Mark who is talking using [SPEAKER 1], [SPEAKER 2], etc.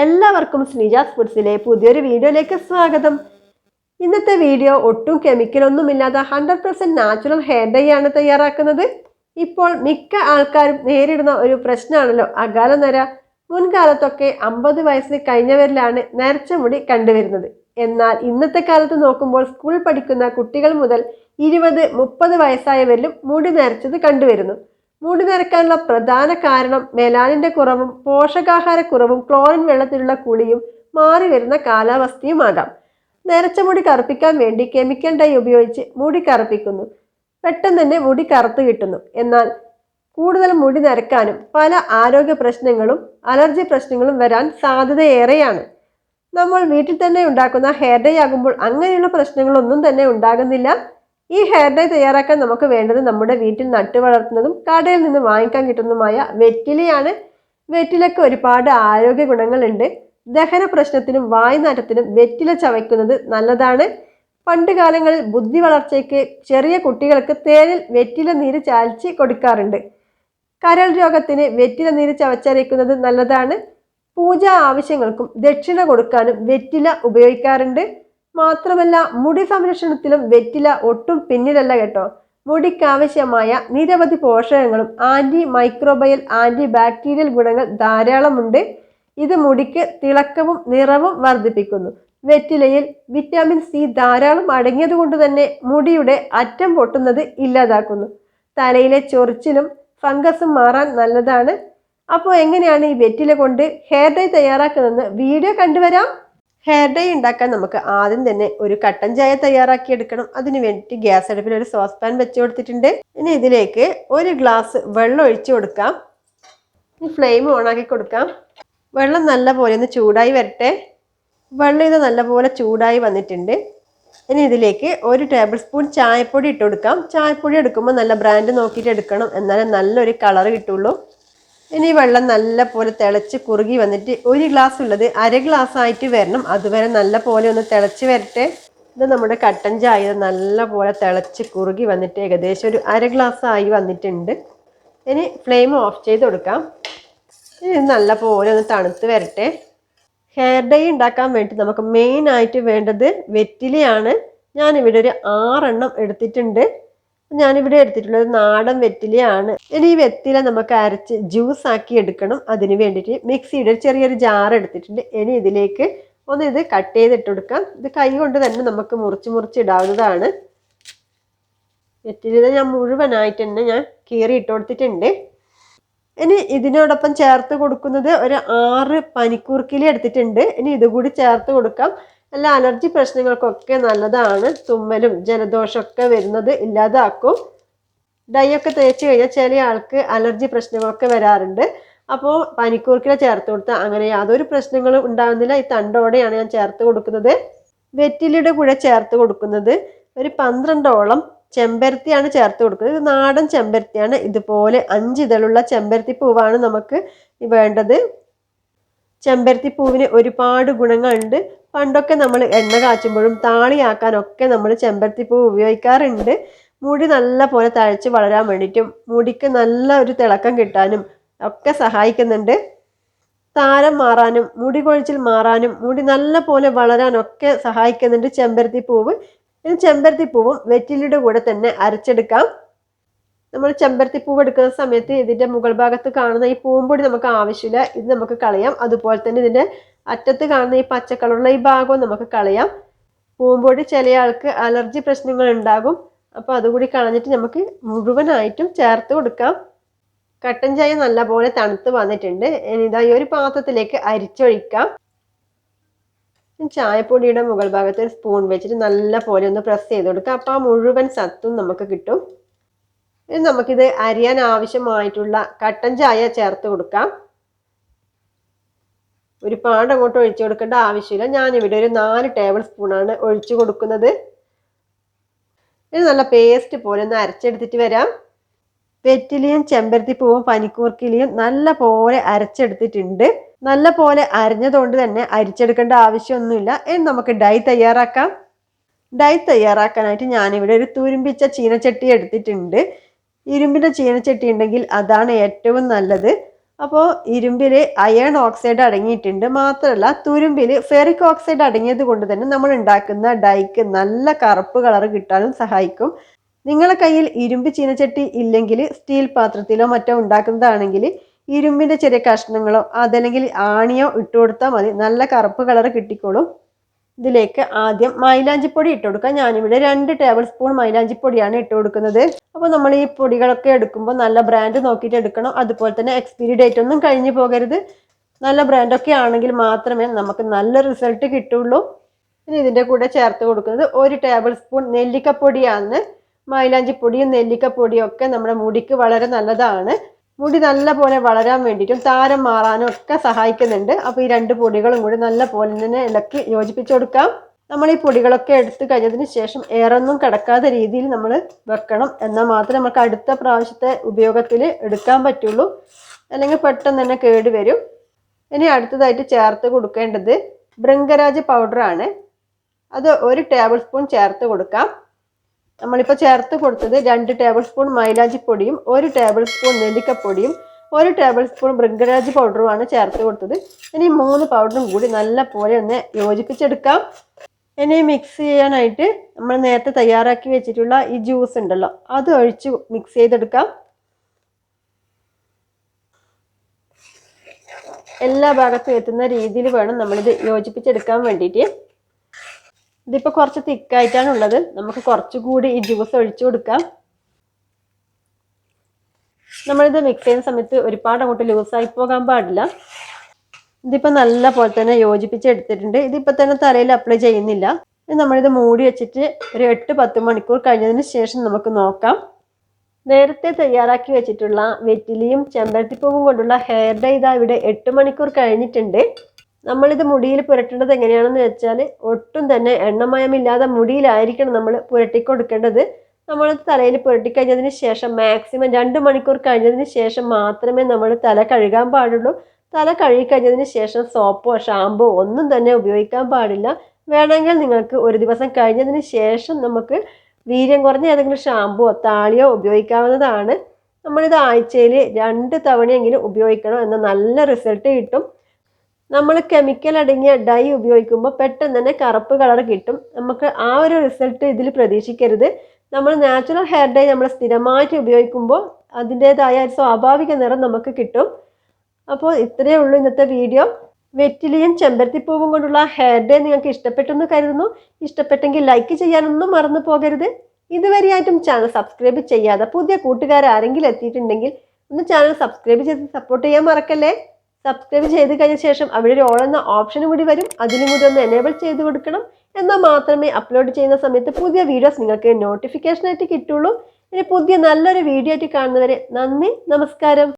[SPEAKER 1] എല്ലാവർക്കും ശ്രീജ ഫുഡ്സിലെ പുതിയൊരു വീഡിയോയിലേക്ക് സ്വാഗതം. ഇന്നത്തെ വീഡിയോ ഒട്ടും കെമിക്കലൊന്നുമില്ലാതെ hundred percent natural hair dye ആണ് തയ്യാറാക്കുന്നത്. ഇപ്പോൾ മിക്ക ആൾക്കാരും നേരിടുന്ന ഒരു പ്രശ്നമാണല്ലോ അകാല നര. മുൻകാലത്തൊക്കെ അമ്പത് വയസ്സ് കഴിഞ്ഞവരിലാണ് നരച്ച മുടി കണ്ടുവരുന്നത്. എന്നാൽ ഇന്നത്തെ കാലത്ത് നോക്കുമ്പോൾ സ്കൂൾ പഠിക്കുന്ന കുട്ടികൾ മുതൽ ഇരുപത് മുപ്പത് വയസ്സായവരിലും മുടി നരച്ചത് കണ്ടുവരുന്നു. മുടി നരക്കാനുള്ള പ്രധാന കാരണം മെലാനിന്റെ കുറവും പോഷകാഹാരക്കുറവും ക്ലോറിൻ വെള്ളത്തിലുള്ള കുളിയും മാറി വരുന്ന കാലാവസ്ഥയുമാകാം. നരച്ച മുടി കറുപ്പിക്കാൻ വേണ്ടി കെമിക്കൽ ഡൈ ഉപയോഗിച്ച് മുടി കറുപ്പിക്കുന്നു. പെട്ടെന്ന് തന്നെ മുടി കറുത്തു കിട്ടുന്നു. എന്നാൽ കൂടുതൽ മുടി നരക്കാനും പല ആരോഗ്യ പ്രശ്നങ്ങളും അലർജി പ്രശ്നങ്ങളും വരാൻ സാധ്യതയേറെയാണ്. നമ്മൾ വീട്ടിൽ തന്നെ ഉണ്ടാക്കുന്ന ഹെയർ ഡൈ ആകുമ്പോൾ അങ്ങനെയുള്ള പ്രശ്നങ്ങളൊന്നും തന്നെ ഉണ്ടാകുന്നില്ല. ഈ ഹെയർ ഡൈ തയ്യാറാക്കാൻ നമുക്ക് വേണ്ടത് നമ്മുടെ വീട്ടിൽ നട്ടു വളർത്തുന്നതും കടയിൽ നിന്ന് വാങ്ങിക്കാൻ കിട്ടുന്നതുമായ വെറ്റിലയാണ്. വെറ്റിലയ്ക്ക് ഒരുപാട് ആരോഗ്യ ഗുണങ്ങളുണ്ട്. ദഹന പ്രശ്നത്തിനും വായുനാറ്റത്തിനും വെറ്റില ചവയ്ക്കുന്നത് നല്ലതാണ്. പണ്ട് കാലങ്ങളിൽ ബുദ്ധി വളർച്ചയ്ക്ക് ചെറിയ കുട്ടികൾക്ക് തേനിൽ വെറ്റില നീര് ചാലിച്ച് കൊടുക്കാറുണ്ട്. കരൾ രോഗത്തിന് വെറ്റില നീര് ചവച്ചരയ്ക്കുന്നത് നല്ലതാണ്. പൂജാ ആവശ്യങ്ങൾക്കും ദക്ഷിണ കൊടുക്കാനും വെറ്റില ഉപയോഗിക്കാറുണ്ട്. മാത്രമല്ല മുടി സംരക്ഷണത്തിലും വെറ്റില ഒട്ടും പിന്നിലല്ല കേട്ടോ. മുടിക്കാവശ്യമായ നിരവധി പോഷകങ്ങളും ആന്റി മൈക്രോബയൽ ആന്റി ബാക്ടീരിയൽ ഗുണങ്ങൾ ധാരാളമുണ്ട്. ഇത് മുടിക്ക് തിളക്കവും നിറവും വർദ്ധിപ്പിക്കുന്നു. വെറ്റിലയിൽ വിറ്റാമിൻ സി ധാരാളം അടങ്ങിയതുകൊണ്ട് തന്നെ മുടിയുടെ അറ്റം പൊട്ടുന്നത് ഇല്ലാതാക്കുന്നു. തലയിലെ ചൊറിച്ചിലും ഫംഗസും മാറാൻ നല്ലതാണ്. അപ്പോൾ എങ്ങനെയാണ് ഈ വെറ്റില കൊണ്ട് ഹെയർ ഡൈ തയ്യാറാക്കുന്നതെന്ന് വീഡിയോ കണ്ടുവരാം. ഹെയർ ഡൈ ഉണ്ടാക്കാൻ നമുക്ക് ആദ്യം തന്നെ ഒരു കട്ടൻ ചായ തയ്യാറാക്കി എടുക്കണം. അതിന് വേണ്ടിയിട്ട് ഗ്യാസ് അടുപ്പിൽ ഒരു സോസ് പാൻ വെച്ച് കൊടുത്തിട്ടുണ്ട്. ഇനി ഇതിലേക്ക് ഒരു ഗ്ലാസ് വെള്ളം ഒഴിച്ചു കൊടുക്കാം. ഫ്ലെയിം ഓണാക്കി കൊടുക്കാം. വെള്ളം നല്ല പോലെ ഒന്ന് ചൂടായി വരട്ടെ. വെള്ളം ഇത് നല്ലപോലെ ചൂടായി വന്നിട്ടുണ്ട്. ഇനി ഇതിലേക്ക് ഒരു ടേബിൾ സ്പൂൺ ചായപ്പൊടി ഇട്ട് കൊടുക്കാം. ചായപ്പൊടി എടുക്കുമ്പോൾ നല്ല ബ്രാൻഡ് നോക്കിയിട്ട് എടുക്കണം. എന്നാലേ നല്ലൊരു കളർ കിട്ടുള്ളൂ. ഇനി വെള്ളം നല്ല പോലെ തിളച്ച് കുറുകി വന്നിട്ട് ഒരു ഗ്ലാസ് ഉള്ളത് അര ഗ്ലാസ് ആയിട്ട് വരണം. അതുവരെ നല്ല പോലെ ഒന്ന് തിളച്ച് വരട്ടെ. ഇത് നമ്മുടെ കട്ടൻ ചായ നല്ല പോലെ തിളച്ച് കുറുകി വന്നിട്ട് ഏകദേശം ഒരു അര ഗ്ലാസ് ആയി വന്നിട്ടുണ്ട്. ഇനി ഫ്ലെയിം ഓഫ് ചെയ്ത് കൊടുക്കാം. ഇനി നല്ല പോലെ ഒന്ന് തണുത്ത് വരട്ടെ. ഹെയർ ഡൈ ഉണ്ടാക്കാൻ വേണ്ടി നമുക്ക് മെയിൻ ആയിട്ട് വേണ്ടത് വെറ്റിലയാണ്. ഞാനിവിടെ ഒരു ആറെണ്ണം എടുത്തിട്ടുണ്ട്. ഞാനിവിടെ എടുത്തിട്ടുള്ളത് നാടൻ വെറ്റിലയാണ്. ഇനി ഈ വെറ്റില നമുക്ക് അരച്ച് ജ്യൂസ് ആക്കി എടുക്കണം. അതിന് വേണ്ടിയിട്ട് മിക്സിയുടെ ചെറിയൊരു ജാർ എടുത്തിട്ടുണ്ട്. ഇനി ഇതിലേക്ക് ഒന്ന് ഇത് കട്ട് ചെയ്തിട്ട് കൊടുക്കാം. ഇത് കൈ കൊണ്ട് തന്നെ നമുക്ക് മുറിച്ച് മുറിച്ച് ഇടാവുന്നതാണ്. വെറ്റില ഞാൻ മുഴുവനായിട്ട് തന്നെ ഞാൻ കീറി ഇട്ട് കൊടുത്തിട്ടുണ്ട്. ഇനി ഇതിനോടൊപ്പം ചേർത്ത് കൊടുക്കുന്നത് ഒരു ആറ് പനിക്കൂർക്കിലി എടുത്തിട്ടുണ്ട്. ഇനി ഇതുകൂടി ചേർത്ത് കൊടുക്കാം. എല്ലാ അലർജി പ്രശ്നങ്ങൾക്കൊക്കെ നല്ലതാണ്. തുമ്മലും ജലദോഷമൊക്കെ വരുന്നത് ഇല്ലാതാക്കും. ഡൈ ഒക്കെ തേച്ച് കഴിഞ്ഞാൽ ചില ആൾക്ക് അലർജി പ്രശ്നങ്ങളൊക്കെ വരാറുണ്ട്. അപ്പോൾ പനിക്കൂർക്കില ചേർത്ത് കൊടുത്താൽ അങ്ങനെ യാതൊരു പ്രശ്നങ്ങളും ഉണ്ടാകുന്നില്ല. ഈ തണ്ടോടെയാണ് ഞാൻ ചേർത്ത് കൊടുക്കുന്നത്. വെറ്റിലയുടെ കൂടെ ചേർത്ത് കൊടുക്കുന്നത്. ഒരു പന്ത്രണ്ടോളം ചെമ്പരത്തിയാണ് ചേർത്ത് കൊടുക്കുന്നത്. ഇത് നാടൻ ചെമ്പരത്തിയാണ്. ഇതുപോലെ അഞ്ച് ഇതളുള്ള ചെമ്പരത്തി പൂവാണ് നമുക്ക് വേണ്ടത്. ചെമ്പരത്തി പൂവിന് ഒരുപാട് ഗുണങ്ങളുണ്ട്. പണ്ടൊക്കെ നമ്മൾ എണ്ണ കാച്ചുമ്പോഴും താളിയാക്കാനൊക്കെ നമ്മൾ ചെമ്പരത്തി പൂവ് ഉപയോഗിക്കാറുണ്ട്. മുടി നല്ല പോലെ തഴച്ച് വളരാൻ വേണ്ടിയിട്ടും മുടിക്ക് നല്ല ഒരു തിളക്കം കിട്ടാനും ഒക്കെ സഹായിക്കുന്നുണ്ട്. താരം മാറാനും മുടി കൊഴിച്ചിൽ മാറാനും മുടി നല്ല പോലെ വളരാനൊക്കെ സഹായിക്കുന്നുണ്ട് ചെമ്പരത്തി പൂവ് ചെമ്പരത്തി പൂവും വെറ്റിലിയുടെ കൂടെ തന്നെ അരച്ചെടുക്കാം. നമ്മൾ ചെമ്പരത്തി പൂവ് എടുക്കുന്ന സമയത്ത് ഇതിന്റെ മുകൾ ഭാഗത്ത് കാണുന്ന ഈ പൂമ്പൊടി നമുക്ക് ആവശ്യമില്ല. ഇത് നമുക്ക് കളയാം. അതുപോലെ തന്നെ ഇതിന്റെ അറ്റത്ത് കാണുന്ന ഈ പച്ച കളറുള്ള ഈ ഭാഗവും നമുക്ക് കളയാം. പൂമ്പൊടി ചില ആൾക്ക് അലർജി പ്രശ്നങ്ങൾ ഉണ്ടാകും. അപ്പോൾ അതുകൂടി കളഞ്ഞിട്ട് നമുക്ക് മുഴുവനായിട്ടും ചേർത്ത് കൊടുക്കാം. കട്ടൻ ചായ നല്ലപോലെ തണുത്ത് വന്നിട്ടുണ്ട്. ഇനി ഇതാ ഈ ഒരു പാത്രത്തിലേക്ക് അരിച്ചൊഴിക്കാം. ചായപ്പൊടിയുടെ മുകൾ ഭാഗത്ത് ഒരു സ്പൂൺ വെച്ചിട്ട് നല്ല പോലെ ഒന്ന് പ്രസ് ചെയ്ത് കൊടുക്കുക അപ്പോൾ ആ മുഴുവൻ സത്തും നമുക്ക് കിട്ടും. ഇനി നമുക്കിത് അരിയാൻ ആവശ്യമായിട്ടുള്ള കട്ടൻ ചായ ചേർത്ത് കൊടുക്കാം. ഒരുപാട് അങ്ങോട്ട് ഒഴിച്ചു കൊടുക്കേണ്ട ആവശ്യമില്ല. ഞാനിവിടെ ഒരു നാല് ടേബിൾ സ്പൂണാണ് ഒഴിച്ചു കൊടുക്കുന്നത്. ഇത് നല്ല പേസ്റ്റ് പോലെ ഒന്ന് അരച്ചെടുത്തിട്ട് വരാം. വെറ്റിലിയും ചെമ്പരത്തിപ്പൂവും പനിക്കൂർക്കിലിയും നല്ല പോലെ അരച്ചെടുത്തിട്ടുണ്ട്. നല്ല പോലെ അരിഞ്ഞതുകൊണ്ട് തന്നെ അരിച്ചെടുക്കേണ്ട ആവശ്യമൊന്നുമില്ല. ഇനി നമുക്ക് ഡൈ തയ്യാറാക്കാം. ഡൈ തയ്യാറാക്കാനായിട്ട് ഞാനിവിടെ ഒരു തുരുമ്പിച്ച ചീനച്ചട്ടി എടുത്തിട്ടുണ്ട്. ഇരുമ്പിന്റെ ചീനച്ചട്ടി ഉണ്ടെങ്കിൽ അതാണ് ഏറ്റവും നല്ലത്. അപ്പോൾ ഇരുമ്പിൽ അയൺ ഓക്സൈഡ് അടങ്ങിയിട്ടുണ്ട്. മാത്രമല്ല തുരുമ്പിൽ ഫെറിക് ഓക്സൈഡ് അടങ്ങിയത് കൊണ്ട് തന്നെ നമ്മൾ ഉണ്ടാക്കുന്ന ഡൈക്ക് നല്ല കറുപ്പ് കളർ കിട്ടാനും സഹായിക്കും. നിങ്ങളുടെ കയ്യിൽ ഇരുമ്പ് ചീനച്ചട്ടി ഇല്ലെങ്കിൽ സ്റ്റീൽ പാത്രത്തിലോ മറ്റോ ഉണ്ടാക്കുന്നതാണെങ്കിൽ ഇരുമ്പിന്റെ ചെറിയ കഷ്ണങ്ങളോ അതല്ലെങ്കിൽ ആണിയോ ഇട്ട് കൊടുത്താൽ മതി. നല്ല കറുപ്പ് കളർ കിട്ടിക്കോളും. ഇതിലേക്ക് ആദ്യം മൈലാഞ്ചിപ്പൊടി ഇട്ട് കൊടുക്കാം ഞാനിവിടെ രണ്ട് ടേബിൾ സ്പൂൺ മൈലാഞ്ചിപ്പൊടിയാണ് ഇട്ട് കൊടുക്കുന്നത്. അപ്പോൾ നമ്മൾ ഈ പൊടികളൊക്കെ എടുക്കുമ്പോൾ നല്ല ബ്രാൻഡ് നോക്കിയിട്ട് എടുക്കണം. അതുപോലെ തന്നെ എക്സ്പീരി ഡേറ്റ് ഒന്നും കഴിഞ്ഞു പോകരുത്. നല്ല ബ്രാൻഡൊക്കെ ആണെങ്കിൽ മാത്രമേ നമുക്ക് നല്ല റിസൾട്ട് കിട്ടുള്ളൂ. ഇനി ഇതിന്റെ കൂടെ ചേർത്ത് കൊടുക്കുന്നത് ഒരു ടേബിൾ സ്പൂൺ നെല്ലിക്കപ്പൊടിയാണ്. മൈലാഞ്ചിപ്പൊടിയും നെല്ലിക്കപ്പൊടിയും ഒക്കെ നമ്മുടെ മുടിക്ക് വളരെ നല്ലതാണ്. മുടി നല്ല പോലെ വളരാൻ വേണ്ടിയിട്ടും താരം മാറാനും ഒക്കെ സഹായിക്കുന്നുണ്ട്. അപ്പോൾ ഈ രണ്ട് പൊടികളും കൂടി നല്ല പോലെ തന്നെ ഇളക്കി യോജിപ്പിച്ചു കൊടുക്കാം. നമ്മൾ ഈ പൊടികളൊക്കെ എടുത്തു കഴിഞ്ഞതിന് ശേഷം ഏറൊന്നും കിടക്കാത്ത രീതിയിൽ നമ്മൾ വെക്കണം. എന്നാൽ മാത്രമേ നമുക്ക് അടുത്ത പ്രാവശ്യത്തെ ഉപയോഗത്തിൽ എടുക്കാൻ പറ്റുള്ളൂ. അല്ലെങ്കിൽ പെട്ടെന്ന് തന്നെ കേട് വരും. ഇനി അടുത്തതായിട്ട് ചേർത്ത് കൊടുക്കേണ്ടത് ബൃങ്കരാജ് പൗഡറാണ്. അത് ഒരു ടേബിൾ സ്പൂൺ ചേർത്ത് കൊടുക്കാം. നമ്മളിപ്പോൾ ചേർത്ത് കൊടുത്തത് രണ്ട് ടേബിൾ സ്പൂൺ മൈലാജി പൊടിയും ഒരു ടേബിൾ സ്പൂൺ നെല്ലിക്കപ്പൊടിയും ഒരു ടേബിൾ സ്പൂൺ ബൃങ്കരാജ് പൗഡറുമാണ് ചേർത്ത് കൊടുത്തത്. ഇനി മൂന്ന് പൗഡറും കൂടി നല്ല പോലെ ഒന്ന് യോജിപ്പിച്ചെടുക്കാം. ഇനി മിക്സ് ചെയ്യാനായിട്ട് നമ്മൾ നേരത്തെ തയ്യാറാക്കി വെച്ചിട്ടുള്ള ഈ ജ്യൂസ് ഉണ്ടല്ലോ അത് ഒഴിച്ച് മിക്സ് ചെയ്തെടുക്കാം. എല്ലാ ഭാഗത്തും എത്തുന്ന രീതിയിൽ വേണം നമ്മളിത് യോജിപ്പിച്ചെടുക്കാൻ വേണ്ടിയിട്ട്. ഇതിപ്പോൾ കുറച്ച് തിക്കായിട്ടാണ് ഉള്ളത് നമുക്ക് കുറച്ചുകൂടി ഈ ജ്യൂസ് ഒഴിച്ചു കൊടുക്കാം. നമ്മളിത് മിക്സ് ചെയ്യുന്ന സമയത്ത് ഒരുപാട് അങ്ങോട്ട് ലൂസായി പോകാൻ പാടില്ല. ഇതിപ്പോൾ നല്ല പോലെ തന്നെ യോജിപ്പിച്ചെടുത്തിട്ടുണ്ട്. ഇതിപ്പോൾ തന്നെ തലയിൽ അപ്ലൈ ചെയ്യുന്നില്ല. നമ്മളിത് മൂടി വെച്ചിട്ട് ഒരു എട്ട് പത്ത് മണിക്കൂർ കഴിഞ്ഞതിന് ശേഷം നമുക്ക് നോക്കാം. നേരത്തെ തയ്യാറാക്കി വെച്ചിട്ടുള്ള വെറ്റിലിയും ചെമ്പരത്തിപ്പൂവും കൊണ്ടുള്ള ഹെയർ ഡൈ ഇതാ ഇവിടെ എട്ട് മണിക്കൂർ കഴിഞ്ഞിട്ടുണ്ട്. നമ്മളിത് മുടിയിൽ പുരട്ടേണ്ടത് എങ്ങനെയാണെന്ന് വെച്ചാൽ ഒട്ടും തന്നെ എണ്ണമയമില്ലാതെ മുടിയിലായിരിക്കണം നമ്മൾ പുരട്ടി കൊടുക്കേണ്ടത് നമ്മൾ തലയിൽ പുരട്ടി കഴിഞ്ഞതിന് ശേഷം മാക്സിമം രണ്ട് മണിക്കൂർ കഴിഞ്ഞതിന് ശേഷം മാത്രമേ നമ്മൾ തല കഴുകാൻ പാടുള്ളൂ. തല കഴുകി കഴിഞ്ഞതിന് ശേഷം സോപ്പോ ഷാമ്പോ ഒന്നും തന്നെ ഉപയോഗിക്കാൻ പാടില്ല. വേണമെങ്കിൽ നിങ്ങൾക്ക് ഒരു ദിവസം കഴിഞ്ഞതിന് ശേഷം നമുക്ക് വീര്യം കുറഞ്ഞ ഏതെങ്കിലും ഷാമ്പോ താളിയോ ഉപയോഗിക്കാവുന്നതാണ്. നമ്മളിത് ആഴ്ചയിൽ രണ്ട് തവണയെങ്കിലും ഉപയോഗിക്കണം എന്ന നല്ല റിസൾട്ട് കിട്ടും. നമ്മൾ കെമിക്കൽ അടങ്ങിയ ഡൈ ഉപയോഗിക്കുമ്പോൾ പെട്ടെന്ന് തന്നെ കറുപ്പ് കളർ കിട്ടും. നമുക്ക് ആ ഒരു റിസൾട്ട് ഇതിൽ പ്രതീക്ഷിക്കരുത്. നമ്മൾ നാച്ചുറൽ ഹെയർ ഡൈ നമ്മൾ സ്ഥിരമായിട്ട് ഉപയോഗിക്കുമ്പോൾ അതിന്റേതായ സ്വാഭാവിക നിറം നമുക്ക് കിട്ടും. അപ്പോൾ ഇത്രയേ ഉള്ളൂ ഇന്നത്തെ വീഡിയോ വെറ്റിലിയും ചെമ്പരത്തിപ്പൂവും കൊണ്ടുള്ള ഹെയർ ഡേ നിങ്ങൾക്ക് ഇഷ്ടപ്പെട്ടെന്ന് കരുതുന്നു. ഇഷ്ടപ്പെട്ടെങ്കിൽ ലൈക്ക് ചെയ്യാനൊന്നും മറന്നു പോകരുത്. ഇതുവരെയായിട്ടും ചാനൽ സബ്സ്ക്രൈബ് ചെയ്യാതെ പുതിയ കൂട്ടുകാർ ആരെങ്കിലും എത്തിയിട്ടുണ്ടെങ്കിൽ ഒന്ന് ചാനൽ സബ്സ്ക്രൈബ് ചെയ്ത് സപ്പോർട്ട് ചെയ്യാൻ മറക്കല്ലേ? സബ്സ്ക്രൈബ് ചെയ്ത് കഴിഞ്ഞ ശേഷം അവിടെ ഒരു ഓൾ എന്ന ഓപ്ഷനും കൂടി വരും. അതിനും കൂടി ഒന്ന് എനേബിൾ ചെയ്ത് കൊടുക്കണം. എന്നാൽ മാത്രമേ അപ്ലോഡ് ചെയ്യുന്ന സമയത്ത് പുതിയ വീഡിയോസ് നിങ്ങൾക്ക് നോട്ടിഫിക്കേഷനായിട്ട് കിട്ടുള്ളൂ. ഇനി പുതിയ നല്ലൊരു വീഡിയോ ആയിട്ട് കാണുന്നവരെ നന്ദി നമസ്കാരം.